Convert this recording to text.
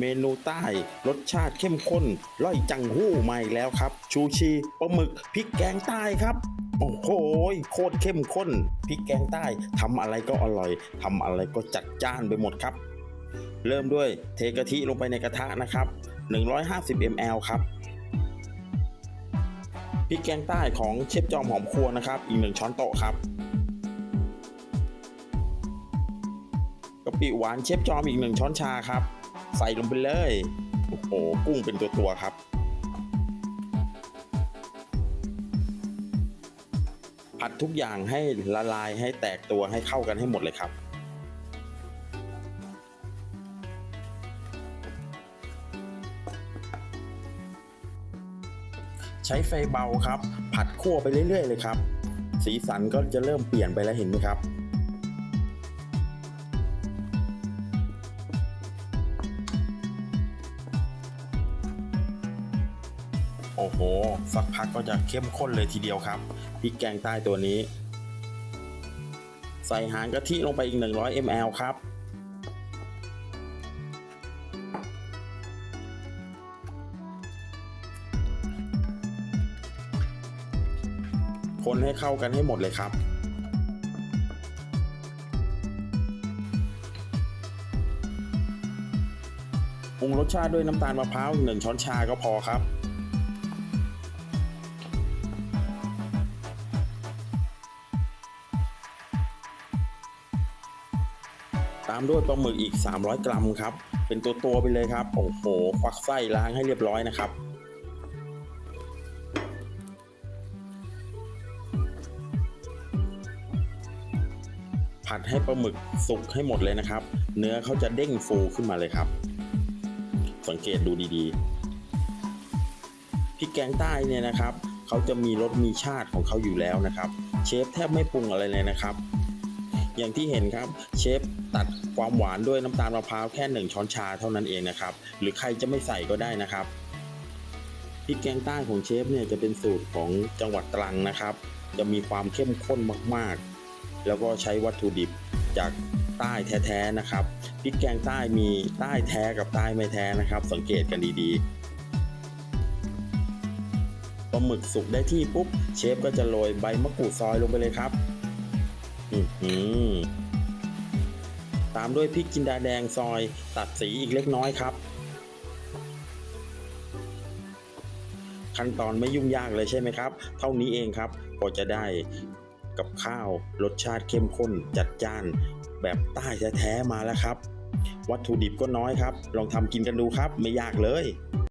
เมนูใต้ รสชาติเข้มข้นร่อยจังหู้มาอีกแล้วครับ ชูชีปลาหมึกพริกแกงใต้ครับโอ้โหโคตรเข้มข้นพริกแกงใต้ทำอะไรก็อร่อยทำอะไรก็จัดจ้านไปหมดครับ เริ่มด้วยเทกะทิลงไปในกระทะนะครับ 150 ml ครับพริกแกงใต้ของเชฟจอมหอมครัวนะครับ อีกหนึ่งช้อนโต๊ะครับ ปิหวานเชฟจอมอีกหนึ่งช้อนชาครับ ใส่ลงไปเลย โอ้โหกุ้งเป็นตัวตัวครับ ผัดทุกอย่างให้ละลายให้แตกตัวให้เข้ากันให้หมดเลยครับใช้ไฟเบาครับ ผัดคั่วไปเรื่อย ๆ เลยครับ สีสันก็จะเริ่มเปลี่ยนไปแล้วเห็นไหมครับ โอ้โห สักพักก็จะเข้มข้นเลยทีเดียวครับพริกแกงใต้ตัวนี้ ใส่หางกะทิลงไปอีก 100 ml ครับ คนให้เข้ากันให้หมดเลยครับปรุงรสชาติด้วยน้ำตาลมะพร้าวหนึ่งช้อนชาก็พอครับ ตามด้วยปลาหมึกอีก 300 กรัมครับ เป็นตัวตัวไปเลยครับโอ้โหควักไส้ล้างให้เรียบร้อยนะครับ ผัดให้ปลาหมึกสุกให้หมดเลยนะครับ เนื้อเขาจะเด้งฟูขึ้นมาเลยครับ สังเกตดูดีๆพริกแกงใต้เนี่ยนะครับเขาจะมีรสมีชาติของเขาอยู่แล้วนะครับ เชฟแทบไม่ปรุงอะไรเลยนะครับ อย่างที่เห็นครับเชฟตัดความหวานด้วยน้ำตาลมะพร้าวแค่หนึ่งช้อนชาเท่านั้นเองนะครับ หรือใครจะไม่ใส่ก็ได้นะครับพริกแกงใต้ของเชฟเนี่ยจะเป็นสูตรของจังหวัดตรังนะครับ จะมีความเข้มข้นมากๆ แล้วก็ใช้วัตถุดิบจากใต้แท้ๆนะครับพริกแกงใต้มีใต้แท้กับใต้ไม่แท้นะครับ สังเกตกันดีๆปลาหมึกสุกได้ที่ปุ๊บเชฟก็จะโรยใบมะกรูดซอยลงไปเลยครับ ตามด้วยพริกจินดาแดงซอยตัดสีอีกเล็กน้อยครับ ขั้นตอนไม่ยุ่งยากเลยใช่ไหมครับ เท่านี้เองครับก็จะได้กับข้าวรสชาติเข้มข้นจัดจ้านแบบใต้แท้ๆมาแล้วครับ วัตถุดิบก็น้อยครับ ลองทำกินกันดูครับไม่ยากเลย